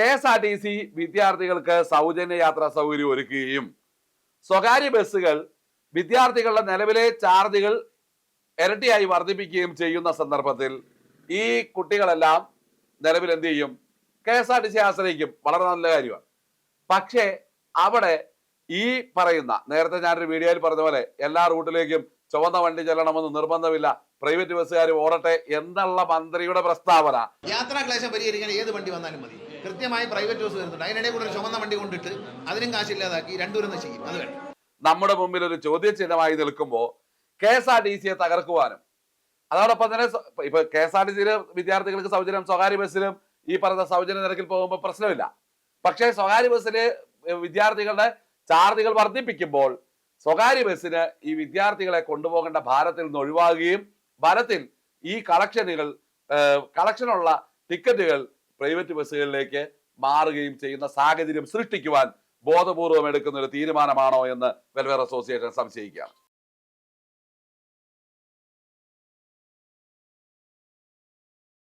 K S R T C വിദ്യാർത്ഥികൾക്ക് സൗജന്യ യാത്രാ സൗകര്യം ഒരുക്കുകയും സ്വകാര്യ ബസ്സുകൾ വിദ്യാർത്ഥികളുടെ നിലവിലെ ചാർജുകൾ ഇരട്ടിയായി വർദ്ധിപ്പിക്കുകയും ചെയ്യുന്ന സന്ദർഭത്തിൽ ഈ കുട്ടികളെല്ലാം നിലവിൽ എന്ത് ചെയ്യും? K S R T C ആശ്രയിക്കും. വളരെ നല്ല കാര്യമാണ്. പക്ഷേ അവിടെ ഈ പറയുന്ന നേരത്തെ ഞാനൊരു വീഡിയോയിൽ പറഞ്ഞ പോലെ എല്ലാ റൂട്ടിലേക്കും ചുവന്ന വണ്ടി ചെല്ലണമെന്ന് നിർബന്ധമില്ല. പ്രൈവറ്റ് ബസ്സുകാർ ഓടട്ടെ എന്നുള്ള മന്ത്രിയുടെ പ്രസ്താവന. യാത്രാ ക്ലേശം പരിഹരിക്കാൻ ഏത് വണ്ടി വന്നാലും മതി. കൃത്യമായി പ്രൈവറ്റ് ബസ് വരുന്നുണ്ട്. അതിനിടയിൽ കൂടെ ഒരു ചുമന്ന വണ്ടി കൊണ്ടിട്ട് അതിനും കാശില്ലാതാക്കി രണ്ടുപേരും ചെയ്യും. അത് വേണം നമ്മുടെ മുമ്പിൽ ഒരു ചോദ്യചിഹ്നമായി നിൽക്കുമ്പോൾ കെ എസ് ആർ ടി സിയെ തകർക്കുവാനും അതോടൊപ്പം തന്നെ ഇപ്പൊ കെ എസ് ആർ ടി സിയിലെ വിദ്യാർത്ഥികൾക്ക് സൗജന്യം സ്വകാര്യ ബസ്സിലും ഈ പറഞ്ഞ സൗജന്യ നിരക്കിൽ പോകുമ്പോൾ പ്രശ്നമില്ല. പക്ഷേ സ്വകാര്യ ബസ്സിലെ വിദ്യാർത്ഥികളുടെ ചാർജുകൾ വർദ്ധിപ്പിക്കുമ്പോൾ സ്വകാര്യ ബസ്സിന് ഈ വിദ്യാർത്ഥികളെ കൊണ്ടുപോകേണ്ട ഭാരത്തിൽ നിന്ന് ഒഴിവാകുകയും ഫലത്തിൽ ഈ കളക്ഷനുകൾ കളക്ഷനുള്ള ടിക്കറ്റുകൾ പ്രൈവറ്റ് ബസ്സുകളിലേക്ക് മാറുകയും ചെയ്യുന്ന സാഹചര്യം സൃഷ്ടിക്കുവാൻ ബോധപൂർവം എടുക്കുന്ന ഒരു തീരുമാനമാണോ എന്ന് വെൽഫെയർ അസോസിയേഷൻ സംശയിക്കുകയാണ്.